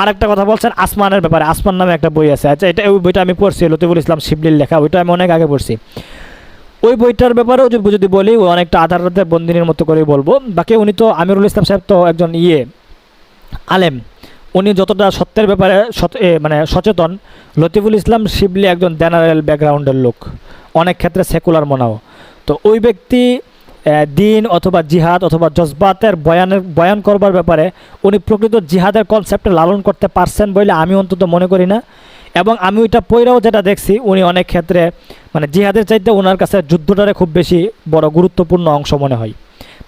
আর একটা কথা বলছেন আসমানের ব্যাপারে। আসমান নামে একটা বই আছে। আচ্ছা এটা ওই বইটা আমি পড়ছি, লতিফুল ইসলাম শিবলির লেখা। ওইটা আমি অনেক আগে পড়ছি। ওই বইটার ব্যাপারেও যদি বলি, ও অনেকটা আধার রাতের বন্দিনীর মতো করেই বলব। বাকি উনি তো আমিরুল ইসলাম সাহেব তো একজন ইয়ে আলেম। উনি যতটা সত্যের ব্যাপারে মানে সচেতন, লতিফুল ইসলাম শিবলি একজন জেনারেল ব্যাকগ্রাউন্ডের লোক। অনেক ক্ষেত্রে সেকুলার মনাও। তো ওই ব্যক্তি দিন অথবা জিহাদ অথবা জজবাতের বয়ানের, বয়ান করবার ব্যাপারে উনি প্রকৃত জিহাদের কনসেপ্টে লালন করতে পারছেন বলে আমি অন্তত মনে করি না। এবং আমি ওইটা পইরাও যেটা দেখছি, উনি অনেক ক্ষেত্রে মানে জিহাদের চাইতে ওনার কাছে যুদ্ধটারে খুব বেশি বড় গুরুত্বপূর্ণ অংশ মনে হয়।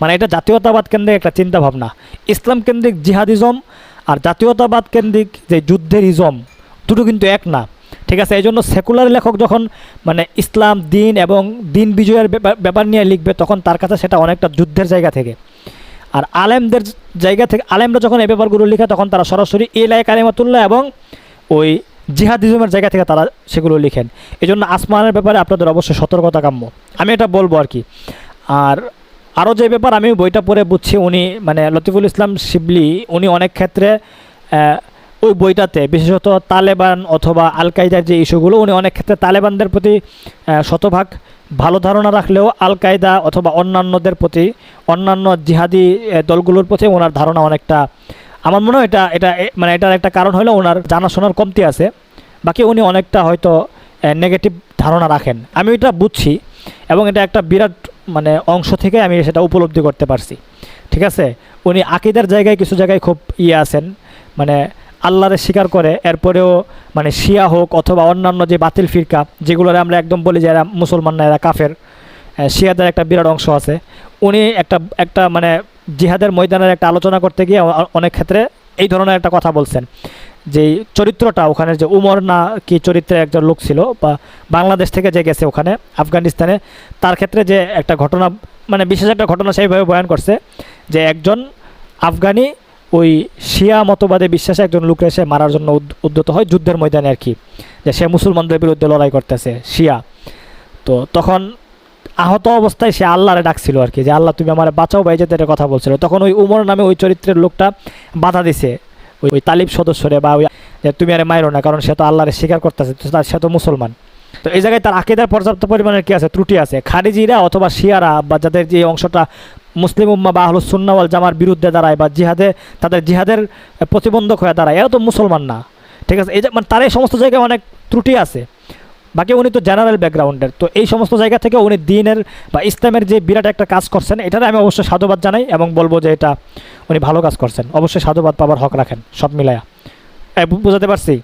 মানে এটা জাতীয়তাবাদ কেন্দ্রিক একটা চিন্তা ভাবনা ইসলাম কেন্দ্রিক জিহাদিজম আর জাতীয়তাবাদ কেন্দ্রিক যে যুদ্ধের ইজম, দুটো কিন্তু এক না। ঠিক আছে এই জন্য সেকুলার লেখক যখন মানে ইসলাম, দিন এবং দিন বিজয়ের ব্যাপার- নিয়ে লিখবে, তখন তার কাছে সেটা অনেকটা যুদ্ধের জায়গা থেকে। আর আলেমদের জায়গা থেকে, আলেমরা যখন এই ব্যাপারগুলো লিখে, তখন তারা সরাসরি এলাই কালিমাতুল্লাহ এবং ওই জিহাদিজমের জায়গা থেকে তারা সেগুলো লিখেন। এই জন্য আসমানের ব্যাপারে আপনাদের অবশ্যই সতর্কতা কাম্য আমি এটা বলব আর কি। আর আরও যে ব্যাপার, আমি বইটা পড়ে বুঝছি, উনি মানে লতিফুল ইসলাম শিবলি, উনি অনেক ক্ষেত্রে ওই বইটাতে, বিশেষত তালেবান অথবা আল কায়দার যে ইস্যুগুলো, উনি অনেক ক্ষেত্রে তালেবানদের প্রতি শতভাগ ভালো ধারণা রাখলেও আল কায়দা অথবা অন্যান্যদের প্রতি, অন্যান্য জিহাদি দলগুলোর প্রতি ওনার ধারণা অনেকটা, আমার মনে হয় এটা এটা মানে এটার একটা কারণ হলো ওনার জানাশোনার কমতি আছে। বাকি উনি অনেকটা হয়তো নেগেটিভ ধারণা রাখেন। আমি এটা বুঝছি এবং এটা একটা বিরাট মানে অংশ থেকে আমি সেটা উপলব্ধি করতে পারছি। ঠিক আছে? উনি আকিদার জায়গায় কিছু জায়গায় খুব ইয়ে আছেন। মানে আল্লাহরে স্বীকার করে, এরপরেও মানে শিয়া হোক অথবা অন্যান্য যে বাতিল ফিরকা, যেগুলোর আমরা একদম বলি যে এরা মুসলমান না, এরা কাফের শিয়াদের একটা বিরাট অংশ আছে। উনি একটা একটা মানে জিহাদের ময়দানের একটা আলোচনা করতে গিয়ে অনেক ক্ষেত্রে এই ধরনের একটা কথা বলছেন। যে চরিত্রটা ওখানে যে উমর না কি চরিত্রে একজন লোক ছিল বা বাংলাদেশ থেকে যে গেছে ওখানে, আফগানিস্তানে, তার ক্ষেত্রে যে একটা ঘটনা মানে বিশেষ একটা ঘটনা সেইভাবে বয়ান করছে যে একজন আফগানি ওই শিয়া মতবাদে বিশ্বাসে একজন লোককে সে মারার জন্য উদ্যত হয় যুদ্ধের ময়দানে আর কি। যে সে মুসলমানদের বিরুদ্ধে লড়াই করতেছে, শিয়া। তো তখন আহত অবস্থায় সে আল্লাহরে ডাকছিল আর কি, যে আল্লাহ তুমি আমার বাঁচাও বা এই জাতীয় কথা বলছিল। তখন ওই উমর নামে ওই চরিত্রের লোকটা বাধা দিছে। ওই ওই তালিব সদস্যরে বা ওই যে তুমি আরে মাইরো না, কারণ সে তো আল্লাহরে স্বীকার করতেছে সে তো মুসলমান। তো এই জায়গায় তার আকিদার পর্যাপ্ত পরিমাণের কি আছে? ত্রুটি আছে। খারিজিরা অথবা শিয়ারা বা যাদের যে অংশটা মুসলিম উম্মা বা আহলুস সুন্নাওয়াল জামার বিরুদ্ধে দাঁড়ায় বা জিহাদে, তাদের জিহাদের প্রতিবন্ধক হয়ে দাঁড়ায়, এরা তো মুসলমান না। ঠিক আছে? এই যে মানে তার এই সমস্ত জায়গায় অনেক ত্রুটি আছে। বাকি উনি তো জেনারেল ব্যাকগ্রাউন্ডের তো এই সমস্ত জায়গা থেকে উনি দিনের বা ইসলামের যে বিরাট একটা কাজ করছেন, এটাতে আমি অবশ্যই সাধুবাদ জানাই এবং বলব যে এটা উনি ভালো কাজ করছেন। অবশ্যই সাধুবাদ পাবার হক রাখেন, সব মিলায়া। বুঝাতে পারছি?